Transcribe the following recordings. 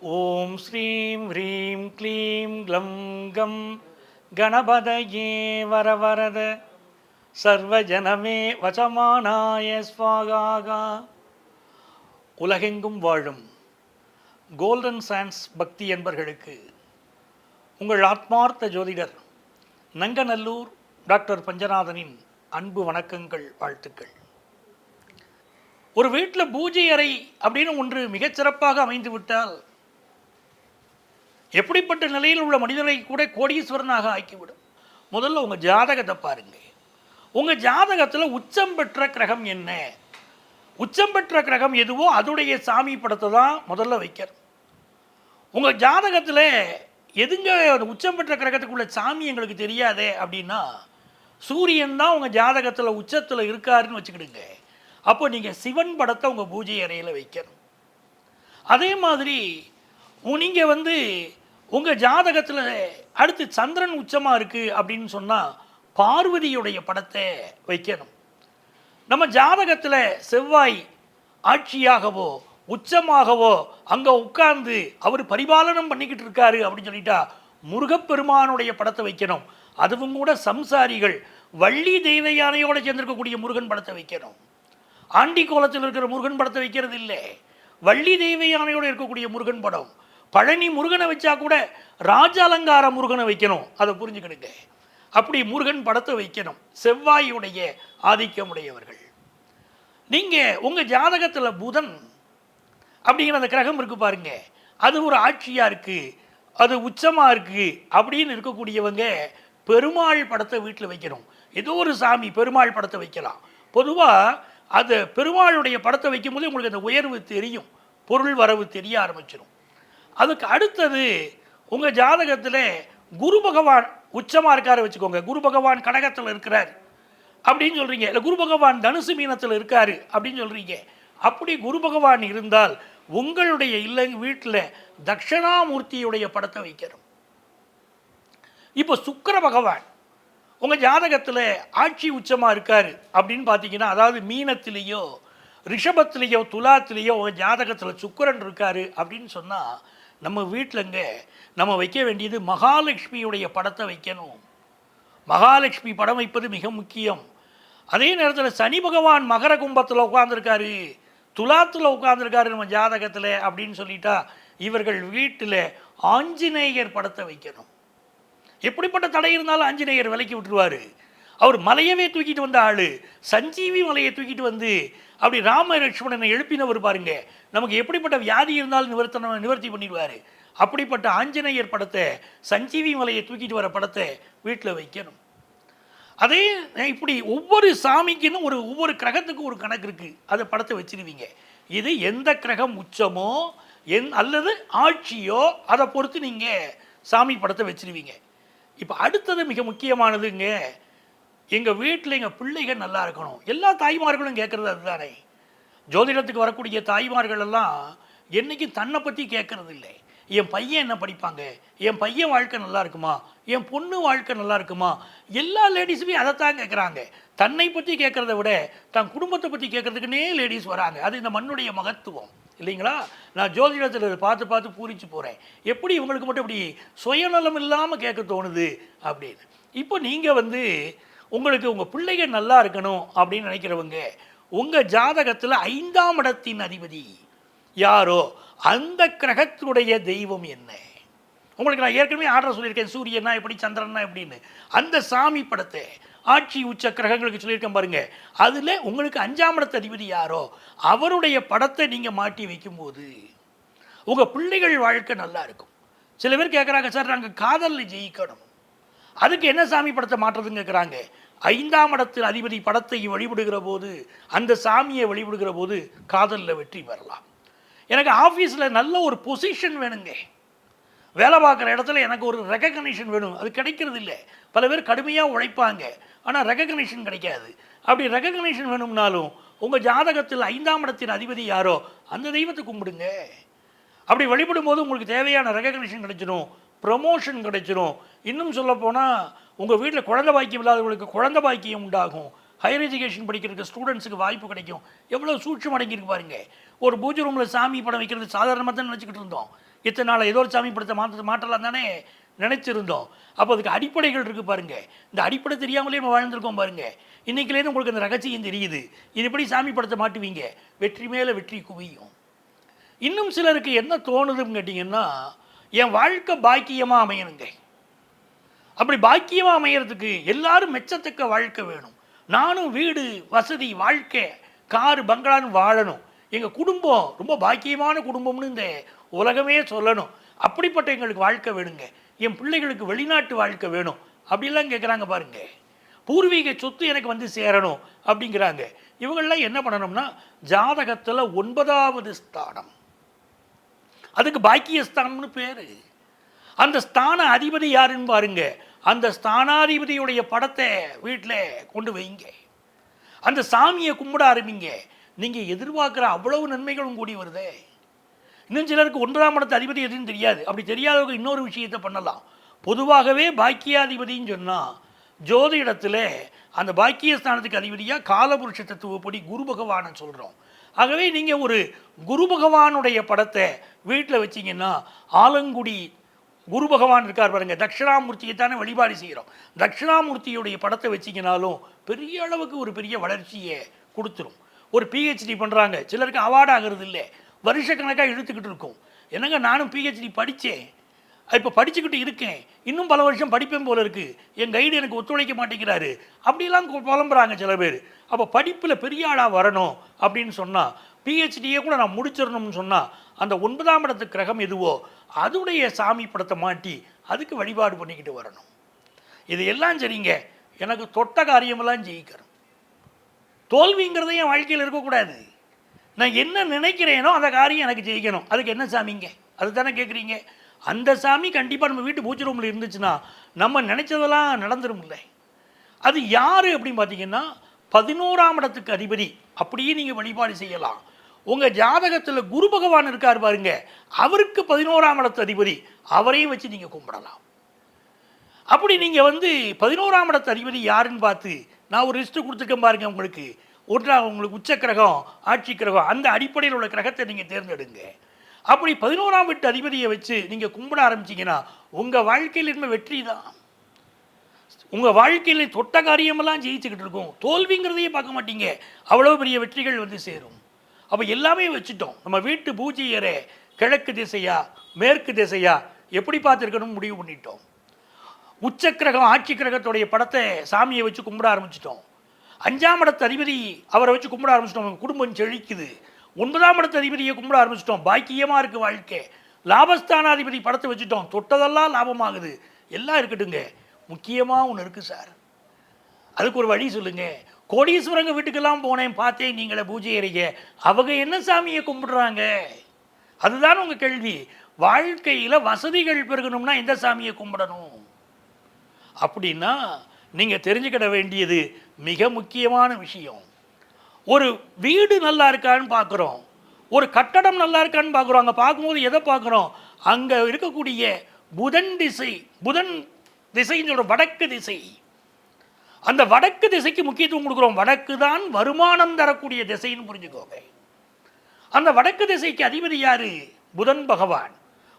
ஓம் ஸ்ரீம் ஹ்ரீம் க்ளீம் க்ளம் கம். கணபதயே வரவரத. சர்வஜனமே வசமானாய ஸ்வாகாகா உலகெங்கும் வாழும் கோல்டன் சான்ஸ் பக்தி என்பர்களுக்கு உங்கள் ஆத்மார்த்த ஜோதிடர் நங்கநல்லூர் டாக்டர் பஞ்சநாதனின் அன்பு வணக்கங்கள் வாழ்த்துக்கள். ஒரு வீட்டில் பூஜை அறை அப்படின்னு ஒன்று மிகச்சிறப்பாக அமைந்து விட்டால் எப்படிப்பட்ட நிலையில் உள்ள மனிதரை கூட கோடீஸ்வரனாக ஆக்கிவிடும்? முதல்ல உங்கள் ஜாதகத்தை பாருங்க. உங்கள் ஜாதகத்தில் உச்சம் பெற்ற கிரகம் என்ன? உச்சம் பெற்ற கிரகம் எதுவோ அதோடைய சாமி படத்தை தான் முதல்ல வைக்கிறது உங்கள் ஜாதகத்தில் எதுங்க உச்சம் பெற்ற கிரகத்துக்குள்ள சாமி எங்களுக்கு தெரியாதே அப்படின்னா சூரியன் தான் உங்கள் ஜாதகத்தில் உச்சத்தில் இருக்காருன்னு வச்சுக்கிடுங்க. அப்போ நீங்கள் சிவன் படத்தை உங்கள் பூஜை அறையில் வைக்கணும். அதே மாதிரி நீங்கள் வந்து உங்கள் ஜாதகத்தில் அடுத்து சந்திரன் உச்சமாக இருக்குது அப்படின்னு சொன்னால் பார்வதியுடைய படத்தை வைக்கணும். நம்ம ஜாதகத்தில் செவ்வாய் ஆட்சியாகவோ உச்சமாகவோ அங்கே உட்கார்ந்து அவர் பரிபாலனம் பண்ணிக்கிட்டு இருக்காரு அப்படின்னு சொல்லிட்டா முருகப்பெருமானுடைய படத்தை வைக்கணும். அதுவும் கூட சம்சாரிகள் வள்ளி தெய்வ யானையோட சேர்ந்திருக்கக்கூடிய முருகன் படத்தை வைக்கணும். ஆண்டி கோலத்தில் இருக்கிற முருகன் படத்தை வைக்கிறது இல்லை. வள்ளி தெய்வ யானையோடு இருக்கக்கூடிய முருகன் படம். பழனி முருகனை வச்சா கூட ராஜ அலங்கார முருகனை வைக்கணும். அதை புரிஞ்சுக்கிடுங்க அப்படி முருகன் படத்தை வைக்கணும். செவ்வாயுடைய ஆதிக்கமுடையவர்கள். நீங்கள் உங்கள் ஜாதகத்தில் புதன் அப்படிங்கிற அந்த கிரகம் இருக்குது பாருங்க. அது ஒரு ஆட்சியாக இருக்குது அது உச்சமாக இருக்குது அப்படின்னு இருக்கக்கூடியவங்க பெருமாள் படத்தை வீட்டில் வைக்கணும். ஏதோ ஒரு சாமி பெருமாள் படத்தை வைக்கலாம். பொதுவாக அது பெருமாளுடைய படத்தை வைக்கும்போது உங்களுக்கு அந்த உயர்வு தெரியும். பொருள் வரவு தெரிய ஆரம்பிச்சிடும் அதுக்கு அடுத்தது உங்கள் ஜாதகத்தில் குரு பகவான் உச்சமாக இருக்காரு வச்சுக்கோங்க. குரு பகவான் கடகத்தில் இருக்கிறார். அப்படின்னு சொல்கிறீங்க இல்லை குரு பகவான் தனுசு மீனத்தில் இருக்கார் அப்படின்னு சொல்கிறீங்க அப்படி குரு பகவான் இருந்தால் உங்களுடைய இல்லை வீட்டில் தட்சிணாமூர்த்தியுடைய படத்தை வைக்கணும். இப்போ சுக்கர பகவான் உங்கள் ஜாதகத்தில் ஆட்சி உச்சமாக இருக்கார் அப்படின்னு பார்த்தீங்கன்னா அதாவது மீனத்திலேயோ ரிஷபத்திலேயோ துலாத்திலேயோ உங்கள் ஜாதகத்தில் சுக்கரன் இருக்காரு அப்படின்னு சொன்னால் நம்ம வீட்டிலங்க நம்ம வைக்க வேண்டியது மகாலட்சுமியுடைய படத்தை வைக்கணும். மகாலட்சுமி படம் வைப்பது மிக முக்கியம். அதே நேரத்தில் சனி பகவான் மகர கும்பத்தில் உட்காந்துருக்காரு துலாத்தில் உட்காந்துருக்காரு நம்ம ஜாதகத்தில் அப்படின்னு சொல்லிட்டா இவர்கள் வீட்டில் ஆஞ்சநேயர் படத்தை வைக்கணும். எப்படிப்பட்ட தடை இருந்தாலும் ஆஞ்சநேயர் விலைக்கு விட்டுருவார். அவர் மலையவே தூக்கிட்டு வந்த ஆள் சஞ்சீவி மலையை தூக்கிட்டு வந்து அப்படி ராம லட்சுமணனை எழுப்பினவர் பாருங்க. நமக்கு எப்படிப்பட்ட வியாதி இருந்தாலும் நிவர்த்தனம் நிவர்த்தி பண்ணிடுவார். அப்படிப்பட்ட ஆஞ்சநேயர் படத்தை சஞ்சீவி மலையை தூக்கிட்டு வர படத்தை வீட்டில் வைக்கணும். அதே இப்படி ஒவ்வொரு சாமிக்குன்னு ஒரு ஒவ்வொரு கிரகத்துக்கும் ஒரு கணக்கு இருக்குது அதை படத்தை வச்சிருவீங்க. இது எந்த கிரகம் உச்சமோ என் அல்லது ஆட்சியோ அதை பொறுத்து நீங்கள் சாமி படத்தை வச்சிருவீங்க. இப்போ அடுத்தது மிக முக்கியமானதுங்க எங்கள் வீட்டில் எங்கள் பிள்ளைகள் நல்லா இருக்கணும். எல்லா தாய்மார்களும் கேட்குறது அதுதானே. ஜோதிடத்துக்கு வரக்கூடிய தாய்மார்கள் எல்லாம் என்றைக்கும் தன்னை பற்றி கேட்கறது இல்லை. என் பையன் என்ன படிப்பாங்க? என் பையன் வாழ்க்கை நல்லா இருக்குமா? என் பொண்ணு வாழ்க்கை நல்லா இருக்குமா? எல்லா லேடிஸுமே அதைத்தான் கேட்குறாங்க தன்னை பற்றி கேட்குறத விட தன் குடும்பத்தை பற்றி கேட்குறதுக்குன்னே லேடிஸ் வராங்க. அது இந்த மண்ணுடைய மகத்துவம். இல்லைங்களா? நான் ஜோதிடத்தில் பார்த்து பார்த்து பூரிச்சு போகிறேன் எப்படி இவங்களுக்கு மட்டும் இப்படி சுயநலம் இல்லாமல் கேட்க தோணுது அப்படின்னு. இப்போ நீங்கள் வந்து உங்களுக்கு உங்கள் பிள்ளைகள் நல்லா இருக்கணும் அப்படின்னு நினைக்கிறவங்க உங்கள் ஜாதகத்தில் ஐந்தாம் இடத்தின் அதிபதி யாரோ அந்த கிரகத்துடைய தெய்வம் என்ன? உங்களுக்கு நான் ஏற்கனவே ஆர்டர் சொல்லியிருக்கேன் சூரியனா எப்படி சந்திரனா எப்படின்னு. அந்த சாமி படத்தை ஆட்சி உச்ச கிரகங்களுக்கு சொல்லியிருக்கேன் பாருங்க. அதில் உங்களுக்கு அஞ்சாம் இடத்து அதிபதி யாரோ அவருடைய படத்தை நீங்கள் மாட்டி வைக்கும்போது உங்கள் பிள்ளைகள் வாழ்க்கை நல்லா இருக்கும். சில பேர் கேட்குறாங்க சார் நாங்கள் காதலில் ஜெயிக்கணும். அதுக்கு என்ன சாமி படத்தை மாற்றுறதுன்னு கேட்குறாங்க ஐந்தாம் இடத்தில் அதிபதி படத்தை வழிபடுகிற போது அந்த சாமியை வழிபடுகிற போது காதலில் வெற்றி பெறலாம். எனக்கு ஆஃபீஸில் நல்ல ஒரு பொசிஷன் வேணுங்க. வேலை பார்க்குற இடத்துல எனக்கு ஒரு ரெகக்னேஷன் வேணும். அது கிடைக்கிறது இல்லை. பல பேர் கடுமையாக உழைப்பாங்க. ஆனால் ரெகக்னேஷன் கிடைக்காது. அப்படி ரெகக்னேஷன் வேணும்னாலும் உங்கள் ஜாதகத்தில் ஐந்தாம் இடத்தின் அதிபதி யாரோ அந்த தெய்வத்தை கும்பிடுங்க. அப்படி வழிபடும் போது உங்களுக்கு தேவையான ரெக்கக்னிஷன் கிடைச்சிடும். ப்ரமோஷன் கிடைச்சிரும். இன்னும் சொல்லப்போனால் உங்கள் வீட்டில் குழந்தை பாக்கியம் இல்லாதவங்களுக்கு குழந்தை பாக்கியம் உண்டாகும். ஹையர் எஜுகேஷன் படிக்கிறதுக்கு ஸ்டூடெண்ட்ஸுக்கு வாய்ப்பு கிடைக்கும். எவ்வளோ சூட்சம் அடங்கியிருக்கு பாருங்க. ஒரு பூஜை ரூமில் சாமி படம் வைக்கிறது சாதாரணமாக தான் நினச்சிக்கிட்டு இருந்தோம். இத்தனை நாள் ஏதோ ஒரு சாமி படத்தை மாற்ற மாற்றலாம் தானே நினச்சிருந்தோம். அப்போ அதுக்கு அடிப்படைகள் இருக்குது பாருங்கள் இந்த அடிப்படை தெரியாமலே நம்ம வாழ்ந்திருக்கோம் பாருங்கள் இன்றைக்கிலேருந்து உங்களுக்கு அந்த ரகசியம் தெரியுது. இது எப்படி சாமி படத்தை மாட்டுவீங்க? வெற்றி மேலே வெற்றி குவியும். இன்னும் சிலருக்கு என்ன தோணுதுன்னு கேட்டிங்கன்னா என் வாழ்க்கை பாக்கியமாக அமையணுங்க. அப்படி பாக்கியமாக அமையறதுக்கு எல்லாரும் மெச்சத்தக்க வாழ்க்கை வேணும். நானும் வீடு வசதி வாழ்க்கை காரு பங்களான்னு வாழணும். எங்கள் குடும்பம் ரொம்ப பாக்கியமான குடும்பம்னு இந்த உலகமே சொல்லணும். அப்படிப்பட்ட எங்களுக்கு வாழ்க்கை வேணுங்க. என் பிள்ளைகளுக்கு வெளிநாட்டு வாழ்க்கை வேணும். அப்படிலாம் கேட்குறாங்க பாருங்க. பூர்வீக சொத்து எனக்கு வந்து சேரணும் அப்படிங்கிறாங்க. இவங்கள்லாம் என்ன பண்ணணும்னா ஜாதகத்தில் ஒன்பதாவது ஸ்தானம். அதுக்கு பாக்கியஸ்தானம்னு பேர். அந்த ஸ்தான அதிபதி யாருன்னு பாருங்க. அந்த ஸ்தானாதிபதியுடைய படத்தை வீட்டில் கொண்டு வைங்க. அந்த சாமியை கும்பிட ஆரம்பிங்க. நீங்கள் எதிர்பார்க்குற அவ்வளவு நன்மைகளும் கூடி வருதே. இன்னும் சிலருக்கு ஒன்பதாம் இடத்து அதிபதி எதுன்னு தெரியாது. அப்படி தெரியாதவங்க இன்னொரு விஷயத்தை பண்ணலாம். பொதுவாகவே பாக்கியாதிபதின்னு சொன்னால் ஜோதிடத்தில் அந்த பாக்கியஸ்தானத்துக்கு அதிபதியாக காலபுருஷ தத்துவப்படி குரு பகவானை சொல்கிறோம் ஆகவே நீங்கள் ஒரு குரு பகவானுடைய படத்தை வீட்டில் வச்சீங்கன்னா ஆலங்குடி குரு பகவான் இருக்கார் பாருங்க தட்சிணாமூர்த்தியை தானே வழிபாடு செய்கிறோம் தட்சிணாமூர்த்தியுடைய படத்தை வச்சிங்கனாலும் பெரிய அளவுக்கு ஒரு பெரிய வளர்ச்சியை கொடுத்துரும். ஒரு பிஹெச்டி பண்ணுறாங்க சிலருக்கு அவார்டு ஆகிறது இல்லை. வருஷக்கணக்காக இழுத்துக்கிட்டு இருக்கும். என்னங்க நானும் பிஹெச்டி படித்தேன் இப்போ படிச்சுக்கிட்டு இருக்கேன். இன்னும் பல வருஷம் படிப்பேன் போல இருக்குது என் கைடு எனக்கு ஒத்துழைக்க மாட்டேங்கிறாரு. அப்படிலாம் கு- புலம்புறாங்க சில பேர். அப்போ படிப்பில் பெரிய ஆளாக வரணும் அப்படின்னு சொன்னால் பிஹெச்டியே கூட நான் முடிச்சிடணும்னு சொன்னால் அந்த ஒன்பதாம் இடத்து கிரகம் எதுவோ அதுடைய சாமி படத்தை மாட்டி அதுக்கு வழிபாடு பண்ணிக்கிட்டு வரணும். இது எல்லாம் சரிங்க. எனக்கு தொட்ட காரியமெல்லாம் ஜெயிக்கணும். தோல்விங்கிறதே என் வாழ்க்கையில் இருக்கக்கூடாது. நான் என்ன நினைக்கிறேனோ அந்த காரியம் எனக்கு ஜெயிக்கணும். அதுக்கு என்ன சாமிங்க? அதுதானே கேட்குறீங்க அந்த சாமி கண்டிப்பாக நம்ம வீட்டு பூஜை ரூமில் இருந்துச்சுன்னா நம்ம நினச்சதெல்லாம் நடந்துரும்ல. அது யார் அப்படின்னு பார்த்தீங்கன்னா பதினோராம் இடத்துக்கு அதிபதி. அப்படியே நீங்கள் வழிபாடு செய்யலாம். உங்கள் ஜாதகத்தில் குரு பகவான் இருக்கார் பாருங்க. அவருக்கு பதினோராம் இடத்து அதிபதி. அவரையும் வச்சு நீங்கள் கும்பிடலாம். அப்படி நீங்கள் வந்து பதினோராம் இடத்து அதிபதி யாருன்னு பார்த்து நான் ஒரு லிஸ்ட்டு கொடுத்துருக்கேன் பாருங்க உங்களுக்கு. ஒன்றா உங்களுக்கு உச்ச கிரகம் ஆட்சி கிரகம் அந்த அடிப்படையில் உள்ள கிரகத்தை நீங்கள் தேர்ந்தெடுங்க. அப்படி பதினோராம் வீட்டு அதிபதியை வச்சு நீங்கள் கும்பிட ஆரம்பிச்சீங்கன்னா உங்கள் வாழ்க்கையில் இனிமே வெற்றி தான். உங்கள் வாழ்க்கையில் தொட்ட காரியமெல்லாம் ஜெயிச்சுக்கிட்டு இருக்கும். தோல்விங்கிறதையே பார்க்க மாட்டீங்க. அவ்வளோ பெரிய வெற்றிகள் வந்து சேரும். அப்போ எல்லாமே வச்சுட்டோம். நம்ம வீட்டு பூஜை கிழக்கு திசையா மேற்கு திசையா எப்படி பார்த்துருக்கணும் முடிவு பண்ணிட்டோம். உச்சக்கிரகம் ஆட்சி கிரகத்துடைய படத்தை சாமியை வச்சு கும்பிட ஆரம்பிச்சிட்டோம். அஞ்சாம் இடத்து அதிபதி அவரை வச்சு கும்பிட ஆரம்பிச்சிட்டோம். குடும்பம் செழிக்குது. ஒன்பதாம் இடத்து அதிபதியை கும்பிட ஆரம்பிச்சிட்டோம். பாக்கியமாக இருக்குது வாழ்க்கை. லாபஸ்தானாதிபதி படத்தை வச்சுட்டோம். தொட்டதெல்லாம் லாபமாகுது. எல்லாம் இருக்கட்டுங்க முக்கியமாக ஒன்று இருக்குது சார். அதுக்கு ஒரு வழி சொல்லுங்க. கோடீஸ்வரங்க வீட்டுக்கெல்லாம் போனேன். பார்த்தேன் நீங்களே பூஜை அறைய. அவங்க என்ன சாமியை கும்பிடுறாங்க? அதுதான் உங்கள் கேள்வி. வாழ்க்கையில் வசதிகள் பெருகணும்னா எந்த சாமியை கும்பிடணும்? அப்படின்னா நீங்கள் தெரிஞ்சுக்கிட வேண்டியது மிக முக்கியமான விஷயம். ஒரு வீடு நல்லா இருக்கான்னு பார்க்குறோம். ஒரு கட்டடம் நல்லா இருக்கான்னு பார்க்குறோம். அங்கே பார்க்கும்போது எதை பார்க்குறோம்? அங்கே இருக்கக்கூடிய புதன் திசை புதன் திசைன்னு சொல்கிற வடக்கு திசை. அந்த வடக்கு திசைக்கு முக்கியத்துவம் கொடுக்குறோம். வடக்கு தான் வருமானம் தரக்கூடிய திசைன்னு புரிஞ்சுக்கோங்க. அந்த வடக்கு திசைக்கு அதிபதி யார்? புதன் பகவான்.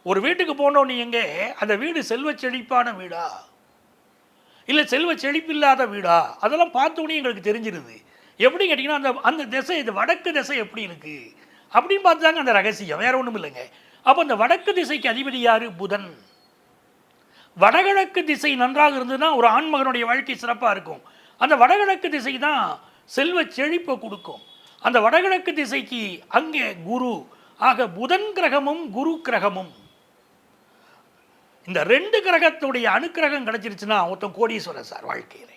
ஒரு வீட்டுக்கு போனோம் நீங்க அந்த வீடு செல்வ செழிப்பான வீடா? இல்லை செல்வ செழிப்பில்லாத வீடா? அதெல்லாம் பார்த்தோன்னே எங்களுக்கு தெரிஞ்சிருது. எப்படி கேட்டிங்கன்னா அந்த அந்த திசை இது வடக்கு திசை எப்படி இருக்குது அப்படின்னு பார்த்தாங்க அந்த ரகசியம். வேற ஒன்றும் இல்லைங்க. அப்போ அந்த வடக்கு திசைக்கு அதிபதி யாரு? புதன். வடகிழக்கு திசை நன்றாக இருந்ததுன்னா ஒரு ஆண்மகனுடைய வாழ்க்கை சிறப்பாக இருக்கும். அந்த வடகிழக்கு திசை தான் செல்வ செழிப்பை கொடுக்கும். அந்த வடகிழக்கு திசைக்கு அங்கே குரு. ஆக புதன் கிரகமும் குரு கிரகமும். இந்த ரெண்டு கிரகத்துடைய அனுக்கிரகம் கிடைச்சிருச்சுன்னா ஒருத்தன் கோடீஸ்வரர் சார் வாழ்க்கையில்.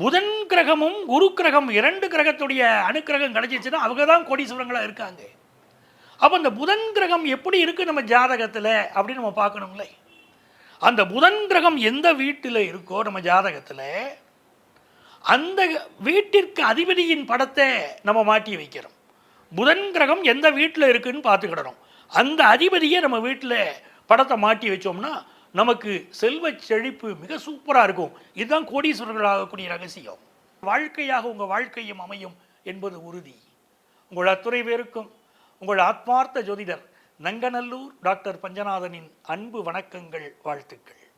புதன் கிரகமும் குரு கிரகம் இரண்டு கிரகத்துடைய அனுக்கிரகம் கிடைச்சிச்சுன்னா அவங்க தான் கோடீஸ்வரங்களாக இருக்காங்க. அப்போ இந்த புதன் கிரகம் எப்படி இருக்குது நம்ம ஜாதகத்தில் அப்படின்னு நம்ம பார்க்கணுங்களே அந்த புதன் கிரகம் எந்த வீட்டில் இருக்கோ நம்ம ஜாதகத்தில் அந்த வீட்டிற்கு அதிபதியின் படத்தை நம்ம மாட்டி வைக்கிறோம். புதன் கிரகம் எந்த வீட்டில் இருக்குன்னு பார்த்துக்கிடணும். அந்த அதிபதியை நம்ம வீட்டில் படத்தை மாட்டி வச்சோம்னா நமக்கு செல்வ செழிப்பு மிக சூப்பராக இருக்கும். இதுதான் கோடீஸ்வரர்கள் ஆகக்கூடிய ரகசியம். வாழ்க்கையாக உங்கள் வாழ்க்கையும் அமையும் என்பது உறுதி. உங்கள் அத்துறை பேருக்கும் உங்கள் ஆத்மார்த்த ஜோதிடர் நங்கநல்லூர் டாக்டர் பஞ்சநாதனின் அன்பு வணக்கங்கள் வாழ்த்துக்கள்.